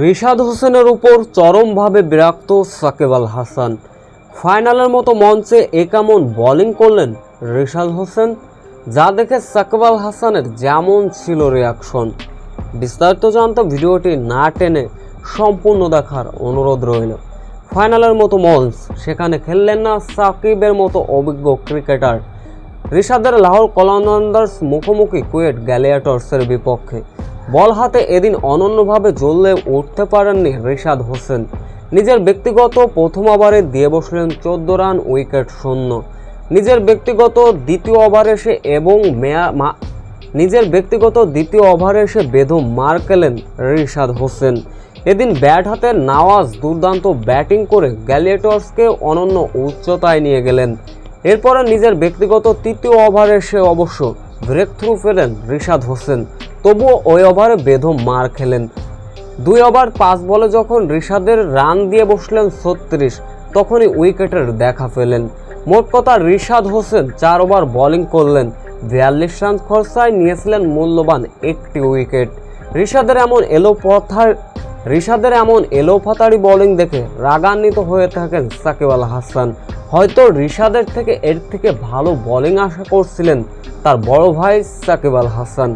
রিশাদ হোসেনের উপর চরমভাবে বিরক্ত সাকিব আল হাসান। ফাইনালের মতো মঞ্চে এ কেমন বোলিং করলেন রিশাদ হোসেন, যা দেখে সাকিব আল হাসানের যেমন ছিল রিয়াকশন বিস্তারিত জানতে ভিডিওটি না টেনে সম্পূর্ণ দেখার অনুরোধ রইল। ফাইনালের মতো মঞ্চ, সেখানে খেললেন না সাকিবের মতো অভিজ্ঞ ক্রিকেটার রিশাদের লাহোর কলন্দার্স মুখোমুখি কুয়েট গ্যালিয়াটর্সের বিপক্ষে। বল হাতে এদিন অনন্যভাবে জ্বললে উঠতে পারেননি রিশাদ হোসেন। নিজের ব্যক্তিগত প্রথম ওভারে দিয়ে বসলেন চোদ্দ রান, উইকেট শূন্য। নিজের ব্যক্তিগত দ্বিতীয় ওভারে এসে এবং মেয়া নিজের ব্যক্তিগত দ্বিতীয় ওভারে এসে বেদম মার খেলেন রিশাদ হোসেন। এদিন ব্যাট হাতে নাওয়াজ দুর্দান্ত ব্যাটিং করে গ্যালিয়েটর্সকে অনন্য উচ্চতায় নিয়ে গেলেন। এরপরে নিজের ব্যক্তিগত তৃতীয় ওভারে এসে অবশ্য ব্রেক থ্রু ফেলেন রিশাদ হোসেন। তবুও ওই ওভারে বেদম মার খেলেন। দুই ওভার পাঁচ বলে যখন রিশাদের রান দিয়ে বসলেন ছত্রিশ, তখনই উইকেটের দেখা পেলেন। মোট কথা রিশাদ হোসেন চার ওভার বোলিং করলেন। বিয়াল্লিশ রান খরচায় নিয়েছিলেন মূল্যবান একটি উইকেট। রিশাদের এমন এলো পথার, রিশাদের এমন এলো ফাতারি বোলিং দেখে রাগান্বিত হয়ে থাকেন সাকিব আল হাসান। হয়তো রিশাদের থেকে এর থেকে ভালো বোলিং আশা করছিলেন তার বড় ভাই সাকিব আল হাসান।